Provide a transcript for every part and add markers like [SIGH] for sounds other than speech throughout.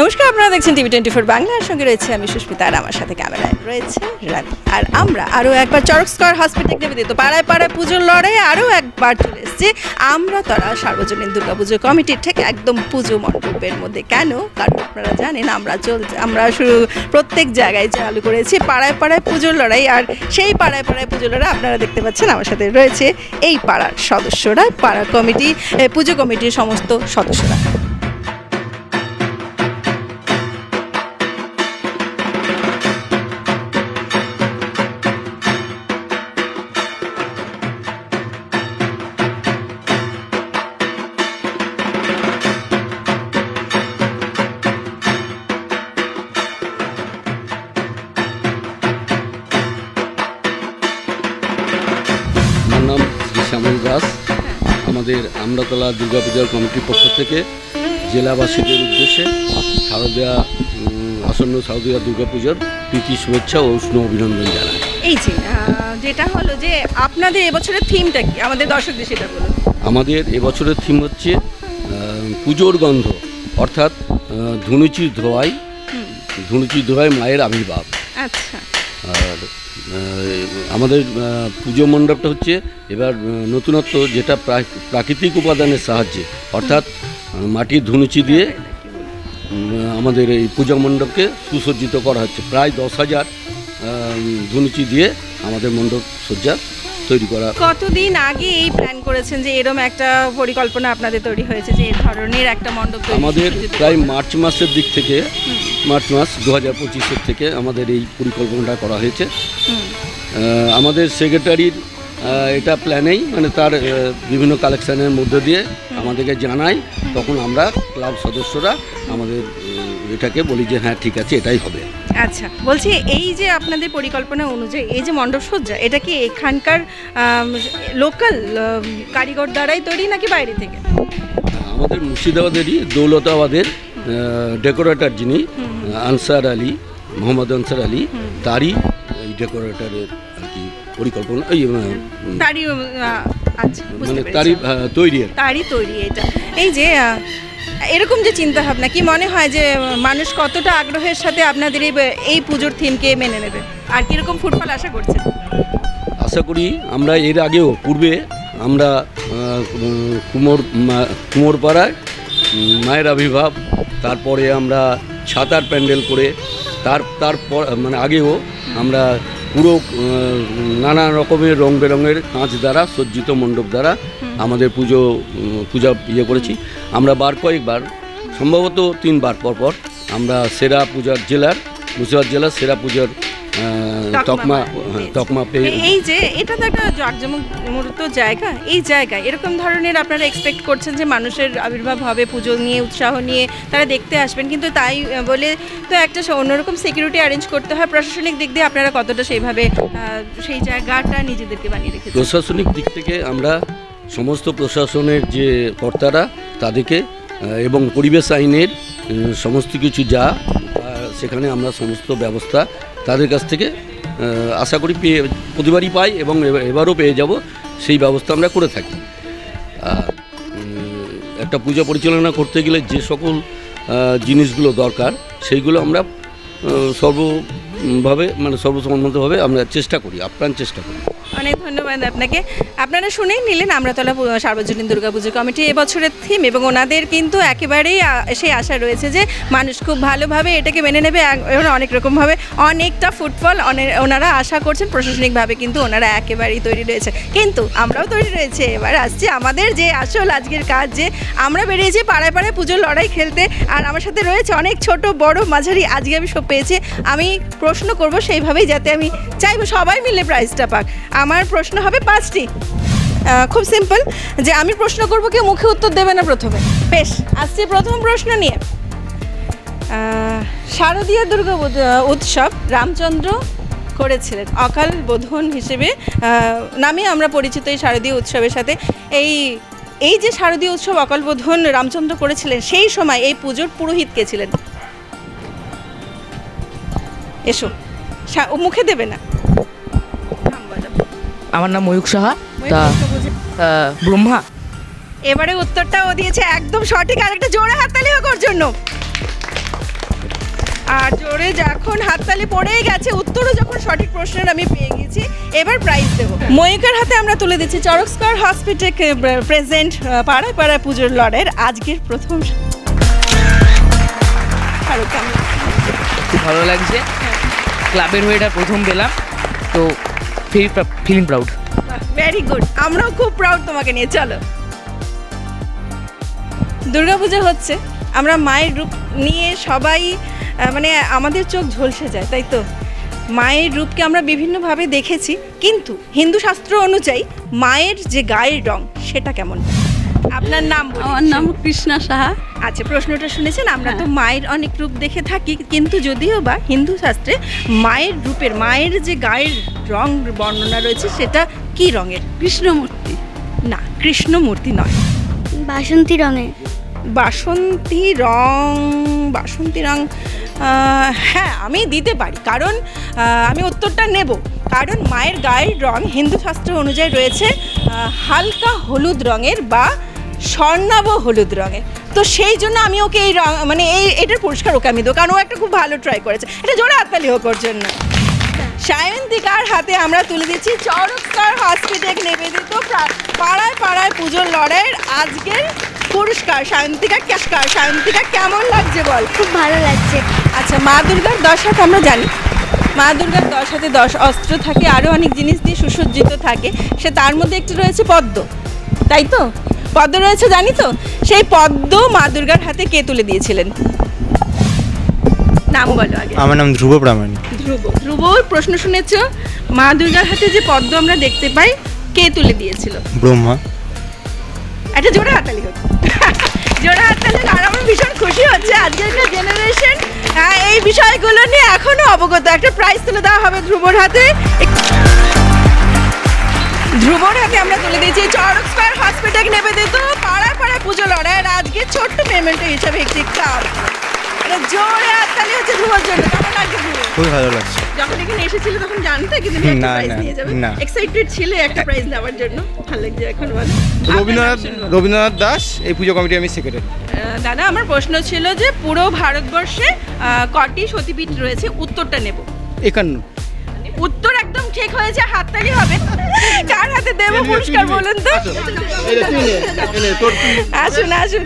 নমস্কার, আপনারা দেখছেন টিভি টোয়েন্টি ফোর বাংলার সঙ্গে রয়েছে আমি সুস্মিতা, আর আমার সাথে ক্যামেরায় রয়েছে রানি। আর আমরা আরও একবার চরক স্কয়ার হসপিটাল নিবেদিত পাড়ায় পাড়ায় পুজোর লড়াই, আরও একবার চলে এসেছি আমরা তারা সার্বজনীন দুর্গাপুজো কমিটির থেকে একদম পুজো মণ্ডপের মধ্যে। কেন? কারণ আপনারা জানেন, আমরা চল আমরা শুরু প্রত্যেক জায়গায় চালু করেছি, পাড়ায় পাড়ায় পুজোর লড়াই। আর সেই পাড়ায় পাড়ায় পুজোর লড়াই আপনারা দেখতে পাচ্ছেন, আমার সাথে রয়েছে এই পাড়ার সদস্যরা। পাড়া কমিটি পুজো কমিটির সমস্ত সদস্যরা। আমাদের আমরাতলা দুর্গাপূজার কমিটির পক্ষ থেকে জেলাবাসীদের উদ্দেশ্যে শারদীয়া আসন্ন শারদীয়া দুর্গাপূজার প্রীতি শুভেচ্ছা ও উষ্ণ অভিনন্দন জানাই। এই যে যেটা হলো যে আপনাদের এবছরের থিমটা কি? আমাদের দর্শকদের সেটা বলুন। আমাদের এবছরের থিম হচ্ছে পুজোর গন্ধ অর্থাৎ আহ, ধুনুচির ধোয়াই ধুনুচির ধোয়াই মায়ের আবির্ভাব। আচ্ছা। আর আমাদের পুজো মণ্ডপটা হচ্ছে এবার নতুনত্ব যেটা প্রা- প্রাকৃতিক উপাদানের সাহায্যে। অর্থাৎ মাটির ধুনুচি দিয়ে আমাদের এই পূজা মণ্ডপকে সুসজ্জিত করা হচ্ছে। প্রায় দশ হাজার ধুনুচি দিয়ে আমাদের মণ্ডপ সজ্জা তৈরি করা কতদিন আগে এই প্ল্যান করেছেন যে এরকম একটা পরিকল্পনা আপনাদের তৈরি হয়েছে যে এই ধরনের একটা মণ্ডপ আমাদের প্রায় মার্চ মাসের দিক থেকে মার্চ মাস দু হাজার পঁচিশের থেকে আমাদের এই পরিকল্পনাটা করা হয়েছে। আমাদের সেক্রেটারির এটা প্ল্যানেই মানে তার বিভিন্ন কালেকশানের মধ্যে দিয়ে আমাদেরকে জানায় তখন আমরা ক্লাব সদস্যরা আমাদের এটাকে বলি যে হ্যাঁ ঠিক আছে এটাই হবে। আচ্ছা বলছি এই যে আপনাদের পরিকল্পনা অনুযায়ী এই যে মণ্ডপ সজ্জা এটা কি এখানকার লোকাল কারিগর দ্বারাই তৈরি নাকি বাইরে থেকে? আমাদের মুর্শিদাবাদেরই দৌলতাবাদের ডেকোরেটর যিনি আনসার আলী মোহাম্মদ আনসার আলী তারই ডেকোরেটরের আর কি পরিকল্পনা এই তারই আচ্ছা মানে। তারই তৈরি তারই তৈরি এটা। এই যে এরকম যে চিন্তা ভাবনা কি মনে হয় যে মানুষ কতটা আগ্রহের সাথে আপনাদের এই এই পুজোর থিমকে মেনে নেবে? আর কীরকম ফুটফল আশা করছেন? আশা করি আমরা এর আগেও পূর্বে আমরা কুমোর কুমোরপাড়ায় মায়ের আবির্ভাব তারপরে আমরা ছাতার প্যান্ডেল করে তার তারপর মানে আগেও আমরা পুরো নানা রকমের রং বেরঙের কাঁচ দ্বারা, সজ্জিত মণ্ডপ দ্বারা আমাদের পুজো পূজা ইয়ে করেছি। আমরা বার কয়েকবার, সম্ভবত তিনবার পর পর আমরা সেরা পূজার জেলার, মুর্শিদাবাদ জেলার সেরা পূজার তকমা হ্যাঁ, তকমা পেয়ে এই যে এটা তো একটা জাঁকজমকমূর্ত জায়গা। এই জায়গায় এরকম ধরনের আপনারা এক্সপেক্ট করছেন যে মানুষের আবির্ভাব হবে পুজো নিয়ে উৎসাহ নিয়ে তারা দেখতে আসবেন। কিন্তু তাই বলে তো একটা অন্যরকম সিকিউরিটি অ্যারেঞ্জ করতে হয়। প্রশাসনিক দিক দিয়ে আপনারা কতটা সেইভাবে সেই জায়গাটা নিজেদেরকে বানিয়ে রেখেছেন? প্রশাসনিক দিক থেকে আমরা সমস্ত প্রশাসনের যে কর্তারা তাদেরকে এবং পরিবেশ আইনের সমস্ত কিছু যা সেখানে আমরা সমস্ত ব্যবস্থা তাদের কাছ থেকে আশা করি পেয়ে প্রতিবারই পাই এবং এবার- এবারও পেয়ে যাব। সেই ব্যবস্থা আমরা করে থাকি। একটা পূজা পরিচালনা করতে গেলে যে সকল জিনিসগুলো দরকার, সেইগুলো আমরা সর্বভাবে মানে সর্বসম্মতভাবে আমরা চেষ্টা করি, আপ্রাণ চেষ্টা করি। অনেক ধন্যবাদ আপনাকে। আপনারা শুনেই নিলেন আমরাতলা সার্বজনীন দুর্গাপুজো কমিটি এবছরের থিম এবং ওনাদের কিন্তু একেবারেই সেই আশা রয়েছে যে মানুষ খুব ভালোভাবে এটাকে মেনে নেবে এবং অনেক রকমভাবে অনেকটা ফুটফল ওনারা আশা করছেন প্রশাসনিকভাবে কিন্তু ওনারা একেবারেই তৈরি রয়েছে। কিন্তু আমরাও তৈরি রয়েছে। এবার আসছি আমাদের যে আসল আজকের কাজ যে আমরা বেরিয়েছি পাড়ায় পাড়ায় পুজোর লড়াই খেলতে আর আমার সাথে রয়েছে অনেক ছোট, বড় মাঝারি আজকে আমি সব পেয়েছি। আমি প্রশ্ন করব সেইভাবেই যাতে আমি চাইব সবাই মিলে প্রাইজটা পাক। আমার প্রশ্ন হবে পাঁচটি। খুব সিম্পল যে আমি প্রশ্ন করব কেউ মুখে উত্তর দেবে না প্রথমে। বেশ, আসছি প্রথম প্রশ্ন নিয়ে। শারদীয় দুর্গা উৎসব রামচন্দ্র করেছিলেন, অকাল বোধন হিসেবে। নামে আমরা পরিচিত এই শারদীয় উৎসবের সাথে। এই এই যে শারদীয় উৎসব অকলবোধন রামচন্দ্র করেছিলেন, সেই সময় এই পুজোর পুরোহিত কে ছিলেন? এসো মুখে দেবে না। আমার নাম ময়ূক সাহা তা ব্রহ্মা। এবারে উত্তরটা ও দিয়েছে একদম সঠিক আর একটা জোরে হাততালি হোক ওর জন্য। আর জোরে যখন হাততালি পড়েই গেছে উত্তরও যখন সঠিক প্রশ্নের আমি পেয়ে গেছি এবার প্রাইজ দেবো। ময়ূকের হাতে আমরা তুলে দিচ্ছি চরক স্কোয়ার হসপিটাল প্রেজেন্ট পাড়ায় পাড়ায় পুজোর লড়াইয়ের আজকের প্রথম ভালো লাগছে। ক্লাবের হয়ে এটা প্রথম পেলাম। তো ফিলিং প্রাউড ভেরি গুড আমরাও খুব প্রাউড তোমাকে নিয়ে, চলো। দুর্গাপূজা হচ্ছে, আমরা মায়ের রূপ নিয়ে সবাই মানে আমাদের চোখ ঝলসে যায়, তাই তো? মায়ের রূপকে আমরা বিভিন্নভাবে দেখেছি, কিন্তু হিন্দু শাস্ত্র অনুযায়ী মায়ের যে গায়ের রং, সেটা কেমন? আপনার নাম আমার নাম কৃষ্ণা সাহা। আচ্ছা প্রশ্নটা শুনেছেন? আমরা তো মায়ের অনেক রূপ দেখে থাকি কিন্তু যদিও বা হিন্দু শাস্ত্রে মায়ের রূপের মায়ের যে গায়ের রং বর্ণনা রয়েছে সেটা কি রঙের? কৃষ্ণমূর্তি। না কৃষ্ণমূর্তি নয়। বাসন্তী রঙের। বাসন্তী রং বাসন্তী রং হ্যাঁ আমি দিতে পারি। কারণ আমি উত্তরটা নেব। কারণ মায়ের গায়ের রং হিন্দু শাস্ত্র অনুযায়ী রয়েছে হালকা হলুদ রঙের বা স্বর্ণাভ হলুদ রঙের। তো সেই জন্য আমি ওকে এই রং মানে এই এটার পুরস্কার ওকে আমি দেবো কারণ ও একটা খুব ভালো ট্রাই করেছে। এটা জোরে হাততালি হোক ওর জন্য। সায়ন্তিকার হাতে আমরা তুলে দিচ্ছি চরকস্কার হসপিটাল নিবেদিত পাড়ায় পাড়ায় পুজোর লড়াইয়ের আজকের পুরস্কার। সায়ন্তিকা ক্যাশকার সায়ন্তিকা কেমন লাগছে বল? খুব ভালো লাগছে। আচ্ছা মা দুর্গার দশ হাত আমরা জানি। মা দুর্গার দশ হাতে দশ অস্ত্র থাকে আরও অনেক জিনিস দিয়ে সুসজ্জিত থাকে। সে তার মধ্যে একটি রয়েছে পদ্ম। তাই তো? পদ্ম রয়েছে জানি তো? সেই পদ্ম মা দুর্গার হাতে কে তুলে দিয়েছিলেন? নাম বলো আগে। আমার নাম ধ্রুব প্রামাণিক ধ্রুব। ধ্রুব প্রশ্ন শুনেছ? মা দুর্গার হাতে যে পদ্ম আমরা দেখতে পাই কে তুলে দিয়েছিল? ব্রহ্মা। একটা জোরে হাততালি হোক [LAUGHS] জোরে হাততালি হোক। আর আমার ভীষণ খুশি হচ্ছে আজকের জেনারেশন এই বিষয়গুলো নিয়ে এখনও অবগত। একটা প্রাইজ তুলে দেওয়া হবে ধ্রুবর হাতে। ধ্রুবর হাতে আমরা তুলে দিয়েছি চড়ক স্কোয়ার হসপিটাল নিবেদিত পাড়ায় পাড়ায় পুজো লড়াইয়ের আজকে ছোট্ট পেমেন্ট হিসাবে একটি ক্লাব এটা জোরে হাততালি হচ্ছে ধ্রুবর জন্য। কেমন লাগছে ধ্রুব খুবই ভালো লাগছে। যখন এখানে এসেছিল তখন জানতে কি তুমি একটা না, প্রাইজ নিয়ে যাবে। এক্সাইটেড ছিলে একটা প্রাইজ নেওয়ার জন্য। ভালো লাগছে এখন বলো। রবীন্দ্রনাথ। রবীন্দ্রনাথ দাস এই পুজো কমিটি আমি সেক্রেটারি দাদা আমার প্রশ্ন ছিল যে পুরো ভারতবর্ষে কটি সতীপীঠ রয়েছে? উত্তরটা নেব। একান্ন। উত্তর একদম ঠিক হয়েছে হাততালি হবে। কার হাতে দেব পুরস্কার বলুন তো? আসুন আসুন।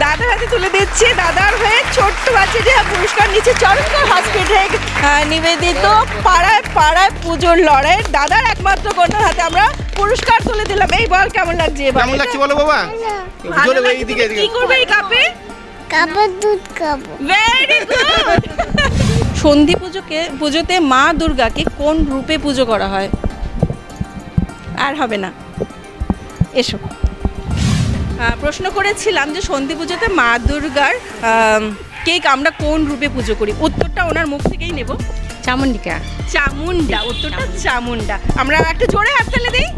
দাদার হাতে তুলে দিচ্ছি। দাদার হয়ে ছোট্ট বাচ্চাটি পুরস্কার নিচ্ছে চরণকর হসপিটাল নিবেদিত পাড়ায় পাড়ায় পুজোর লড়াই দাদার একমাত্র কন্যার হাতে আমরা পুরস্কার তুলে দিলাম। এই বল কেমন লাগছে কেমন লাগছে বলো বাবা? কি করবে এই কাপে? কাপড় দুধ খাব। ভেরি গুড [LAUGHS] সন্ধি পুজোকে পুজোতে মা দুর্গাকে কোন রূপে পুজো করা হয়? আর হবে না। এসো। প্রশ্ন করেছিলাম যে সন্ধি পুজোতে মা দুর্গার কেক আমরা কোন রূপে পুজো করি? উত্তরটা ওনার মুখ থেকেই নেব। চামুন্ডিকা। চামুন্ডা উত্তরটা চামুন্ডা। আমরা একটা জোরে হাত তালে দিই।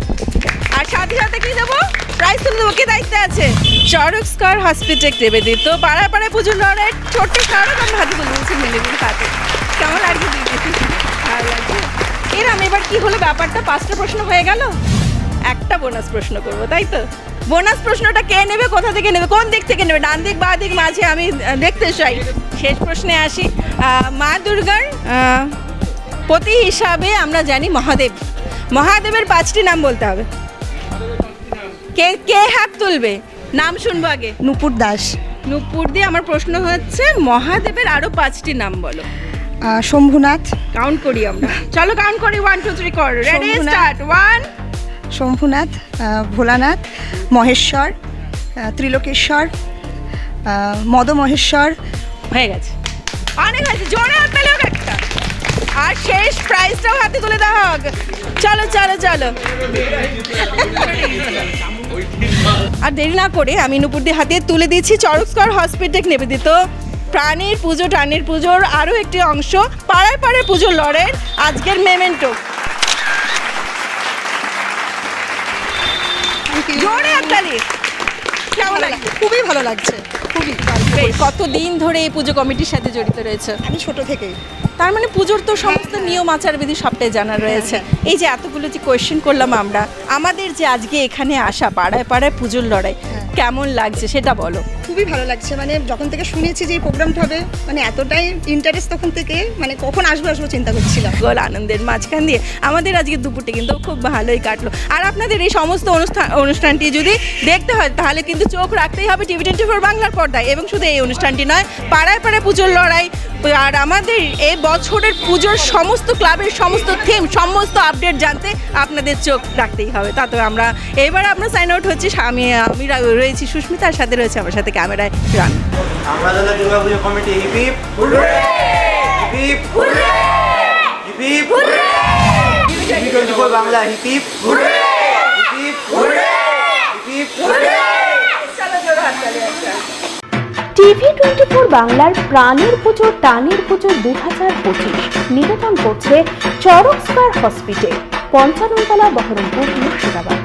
আর সাথে সাথে কি দেবো? প্রাইজ তুলে দেবো। কি দায়িত্বে আছে? চরক স্কয়ার হসপিটাল নিবেদিত পাড়ায় পাড়ায় পুজো লড়াই ছোট্ট স্মারক আমরা হাতে তুলে দিচ্ছি মিলিমিল হাতে। কেমন লাগছে দিদি কি হলো ব্যাপারটা? পাঁচটা প্রশ্ন হয়ে গেল? একটা বোনাস প্রশ্ন করব তাই তো? বোনাস প্রশ্নটা কে নেবে? কোথা থেকে নেবে? কোন দিক থেকে নেবে? ডান দিক বা দিক মাঝে আমি দেখতে চাই। শেষ প্রশ্নে আসি। মা দুর্গার পতি হিসাবে আমরা জানি মহাদেব। মহাদেবের পাঁচটি নাম বলতে হবে। কে কে হাত তুলবে? নাম শুনব আগে। নুপুর দাস। নুপুর দিয়ে আমার প্রশ্ন হচ্ছে মহাদেবের আরও পাঁচটি নাম বলো। শম্ভুনাথ। কাউন্ট করি আমরা। চলো কাউন্ট করি ওয়ান টু থ্রি কর ready. Start one Shambhunath Bholanath Maheshwar Trilokeshwar আহ, মদমহেশ্বর। হয়ে গেছে। অনেক হয়েছে। জোরে হাত তালে একটা। আর শেষ প্রাইজটাও হাতে তুলে দেওয়া হোক। চলো চলো চলো। আর দেরি না করে আমি নুপুরদের হাতে তুলে দিচ্ছি চরকস্কর হসপিটাল নিবেদিত প্রাণীর পুজো টানির পুজোর আরও একটি অংশ। পাড়ায় পাড়ায় পুজোর লড়াইয়ের আজকের মেমেন্টো জোরে হাততালি কেমন লাগছে? খুবই ভালো লাগছে। খুবই। কতদিন ধরে এই পুজো কমিটির সাথে জড়িত রয়েছে? আমি ছোট থেকেই। তার মানে পুজোর তো সমস্ত নিয়ম আচার বিধি সবটাই জানা রয়েছে। এই যে এতগুলো যে কোয়েশ্চেন করলাম আমরা আমাদের যে আজকে এখানে আসা পাড়ায় পাড়ায় পুজোর লড়াই কেমন লাগছে সেটা বলো। খুবই ভালো লাগছে। মানে যখন থেকে শুনেছি যে এই প্রোগ্রামটা হবে মানে এতটাই ইন্টারেস্ট তখন থেকে মানে কখন আসব আসব চিন্তা করছিলাম। গল আনন্দের মাঝখান দিয়ে। আমাদের আজকে দুপুরটি কিন্তু খুব ভালোই কাটলো। আর আপনাদের এই সমস্ত অনুষ্ঠান অনুষ্ঠানটি যদি দেখতে হয়, তাহলে কিন্তু চোখ রাখতেই হবে টিভি টোয়েন্টি ফোর বাংলার পর্দায়। এবং শুধু এই অনুষ্ঠানটি নয়, পাড়ায় পাড়ায় পুজোর লড়াই আর আমাদের এই বছরের পুজোর সমস্ত ক্লাবের সমস্ত থিম সমস্ত আপডেট জানতে আপনাদের চোখ রাখতেই হবে। তা তো আমরা এবার আমরা সাইন আউট হচ্ছি। আমি আমি রয়েছি সুস্মিতার সাথে রয়েছে আমার সাথে ক্যামেরায় রান। আমরা দাদা Durga Puja committee hip hip Bangla hip hip hip hip TV twenty four বাংলার প্রাণের পুজো, টানের পুজো দু হাজার পঁচিশ। নিবেদন করছে চরক স্কয়ার হসপিটাল, পঞ্চাননতলা বহরমপুর মুর্শিদাবাদ।